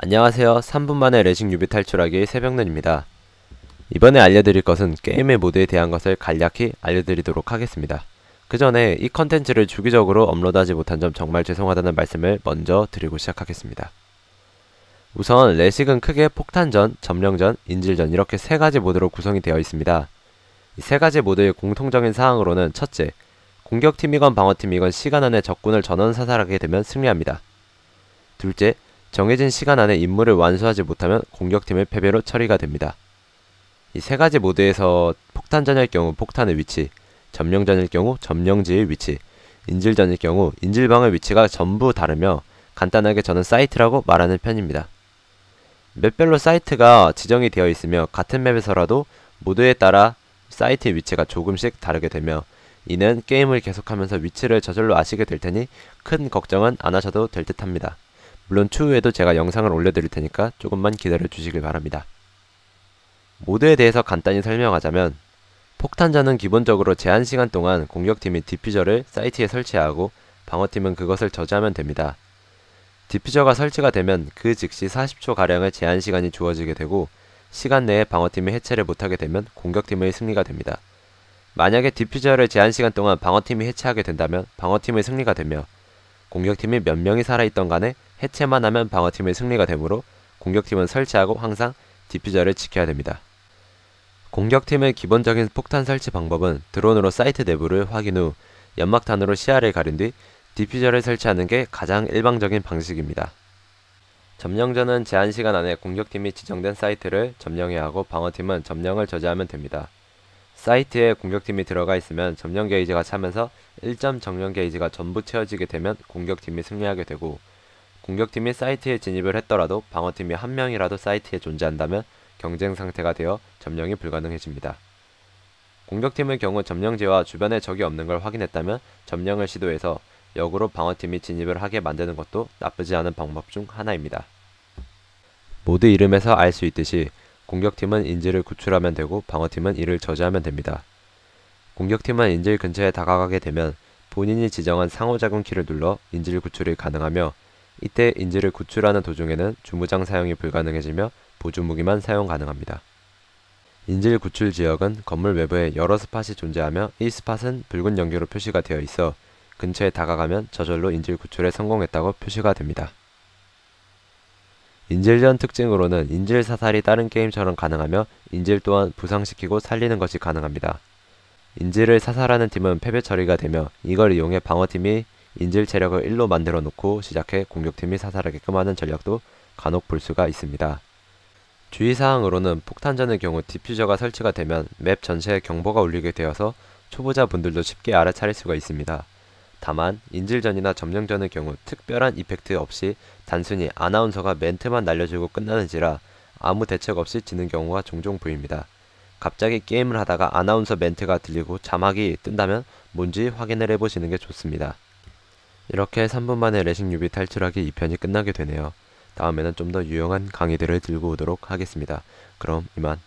안녕하세요. 3분 만에 레식 유비 탈출하기 새벽눈입니다. 이번에 알려드릴 것은 게임의 모드에 대한 것을 간략히 알려드리도록 하겠습니다. 그 전에 이 컨텐츠를 주기적으로 업로드하지 못한 점 정말 죄송하다는 말씀을 먼저 드리고 시작하겠습니다. 우선 레식은 크게 폭탄전, 점령전, 인질전 이렇게 세 가지 모드로 구성이 되어 있습니다. 이 세 가지 모드의 공통적인 사항으로는 첫째, 공격팀이건 방어팀이건 시간 안에 적군을 전원 사살하게 되면 승리합니다. 둘째, 정해진 시간 안에 임무를 완수하지 못하면 공격팀의 패배로 처리가 됩니다. 이 세 가지 모드에서 폭탄전일 경우 폭탄의 위치, 점령전일 경우 점령지의 위치, 인질전일 경우 인질방의 위치가 전부 다르며 간단하게 저는 사이트라고 말하는 편입니다. 맵별로 사이트가 지정이 되어 있으며 같은 맵에서라도 모드에 따라 사이트의 위치가 조금씩 다르게 되며 이는 게임을 계속하면서 위치를 저절로 아시게 될 테니 큰 걱정은 안 하셔도 될 듯 합니다. 물론 추후에도 제가 영상을 올려드릴 테니까 조금만 기다려 주시길 바랍니다. 모드에 대해서 간단히 설명하자면 폭탄전은 기본적으로 제한 시간 동안 공격팀이 디퓨저를 사이트에 설치하고 방어팀은 그것을 저지하면 됩니다. 디퓨저가 설치가 되면 그 즉시 40초가량의 제한 시간이 주어지게 되고 시간 내에 방어팀이 해체를 못하게 되면 공격팀의 승리가 됩니다. 만약에 디퓨저를 제한 시간 동안 방어팀이 해체하게 된다면 방어팀의 승리가 되며 공격팀이 몇 명이 살아있던 간에 해체만 하면 방어팀의 승리가 되므로 공격팀은 설치하고 항상 디퓨저를 지켜야 됩니다. 공격팀의 기본적인 폭탄 설치 방법은 드론으로 사이트 내부를 확인 후 연막탄으로 시야를 가린 뒤 디퓨저를 설치하는 게 가장 일방적인 방식입니다. 점령전은 제한 시간 안에 공격팀이 지정된 사이트를 점령해야 하고 방어팀은 점령을 저지하면 됩니다. 사이트에 공격팀이 들어가 있으면 점령 게이지가 차면서 1점 점령 게이지가 전부 채워지게 되면 공격팀이 승리하게 되고 공격팀이 사이트에 진입을 했더라도 방어팀이 한 명이라도 사이트에 존재한다면 경쟁 상태가 되어 점령이 불가능해집니다. 공격팀의 경우 점령지와 주변에 적이 없는 걸 확인했다면 점령을 시도해서 역으로 방어팀이 진입을 하게 만드는 것도 나쁘지 않은 방법 중 하나입니다. 모드 이름에서 알 수 있듯이 공격팀은 인질을 구출하면 되고 방어팀은 이를 저지하면 됩니다. 공격팀은 인질 근처에 다가가게 되면 본인이 지정한 상호작용 키를 눌러 인질 구출이 가능하며 이때 인질을 구출하는 도중에는 주무장 사용이 불가능해지며 보조 무기만 사용 가능합니다. 인질 구출 지역은 건물 외부에 여러 스팟이 존재하며 이 스팟은 붉은 연기로 표시가 되어 있어 근처에 다가가면 저절로 인질 구출에 성공했다고 표시가 됩니다. 인질전 특징으로는 인질 사살이 다른 게임처럼 가능하며 인질 또한 부상시키고 살리는 것이 가능합니다. 인질을 사살하는 팀은 패배 처리가 되며 이걸 이용해 방어팀이 인질 체력을 1로 만들어 놓고 시작해 공격팀이 사살하게끔 하는 전략도 간혹 볼 수가 있습니다. 주의사항으로는 폭탄전의 경우 디퓨저가 설치가 되면 맵 전체에 경보가 울리게 되어서 초보자분들도 쉽게 알아차릴 수가 있습니다. 다만 인질전이나 점령전의 경우 특별한 이펙트 없이 단순히 아나운서가 멘트만 날려주고 끝나는지라 아무 대책 없이 지는 경우가 종종 보입니다. 갑자기 게임을 하다가 아나운서 멘트가 들리고 자막이 뜬다면 뭔지 확인을 해보시는 게 좋습니다. 이렇게 3분 만에 레식 유비 탈출하기 2편이 끝나게 되네요. 다음에는 좀 더 유용한 강의들을 들고 오도록 하겠습니다. 그럼 이만.